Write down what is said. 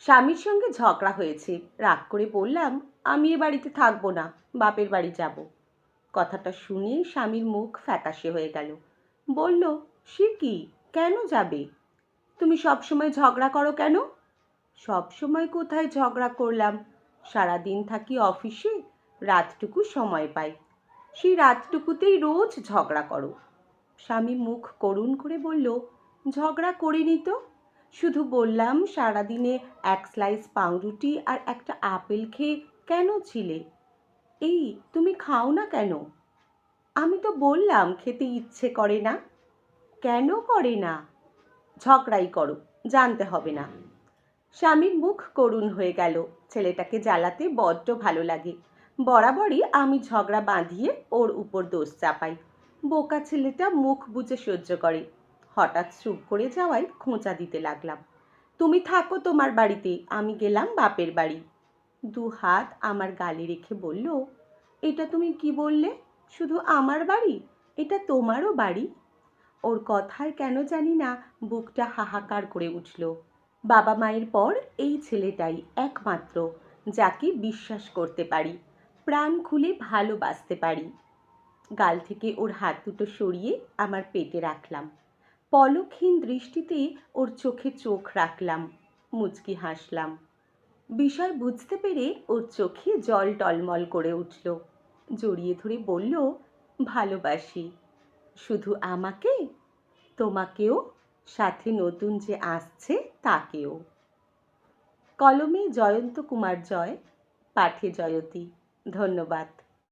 স্বামীর সঙ্গে ঝগড়া হয়েছে। রাগ করে বললাম, আমি এ বাড়িতে থাকব না, বাপের বাড়ি যাব। কথাটা শুনে স্বামীর মুখ ফ্যাকাশে হয়ে গেল। বলল, সে কি? কেন যাবে? তুমি সবসময় ঝগড়া করো কেন? সব সময় কোথায় ঝগড়া করলাম? সারাদিন থাকি অফিসে, রাতটুকু সময় পাই। সেই রাতটুকুতেই রোজ ঝগড়া করো। স্বামী মুখ করুণ করে বলল, ঝগড়া করিনি তো? শুধু বললাম, সারাদিনে এক স্লাইস পাউরুটি আর একটা আপেল খেয়ে কেন ছিলে? এই, তুমি খাও না কেন? আমি তো বললাম, খেতে ইচ্ছে করে না। কেন করে না? ঝগড়াই করো, জানতে হবে না। স্বামীর মুখ করুণ হয়ে গেল। ছেলেটাকে জ্বালাতে বড্ড ভালো লাগে। বরাবরই আমি ঝগড়া বাঁধিয়ে ওর উপর দোষ চাপাই। বোকা ছেলেটা মুখ বুজে সহ্য করে। হঠাৎ চুপ করে যাওয়ায় খোঁচা দিতে লাগলাম। তুমি থাকো তোমার বাড়িতে, আমি গেলাম বাপের বাড়ি। দু হাত আমার গালে রেখে বলল, এটা তুমি কি বললে? শুধু আমার বাড়ি? এটা তোমারও বাড়ি? ওর কথায় কেন জানি না বুকটা হাহাকার করে উঠল। বাবা মায়ের পর এই ছেলেটাই একমাত্র, যাকে বিশ্বাস করতে পারি, প্রাণ খুলে ভালোবাসতে পারি। গাল থেকে ওর হাত দুটো সরিয়ে আমার পেটে রাখলাম। পলকহীন দৃষ্টিতে ওর চোখে চোখ রাখলাম, মুচকি হাসলাম। বিষয় বুঝতে পেরে ওর চোখে জল টলমল করে উঠল। জড়িয়ে ধরে বলল, ভালোবাসি। শুধু আমাকে? তোমাকেও? সাথে নতুন যে আসছে, তাকেও? কলমে জয়ন্ত কুমার জয়, পাঠে জয়তী। ধন্যবাদ।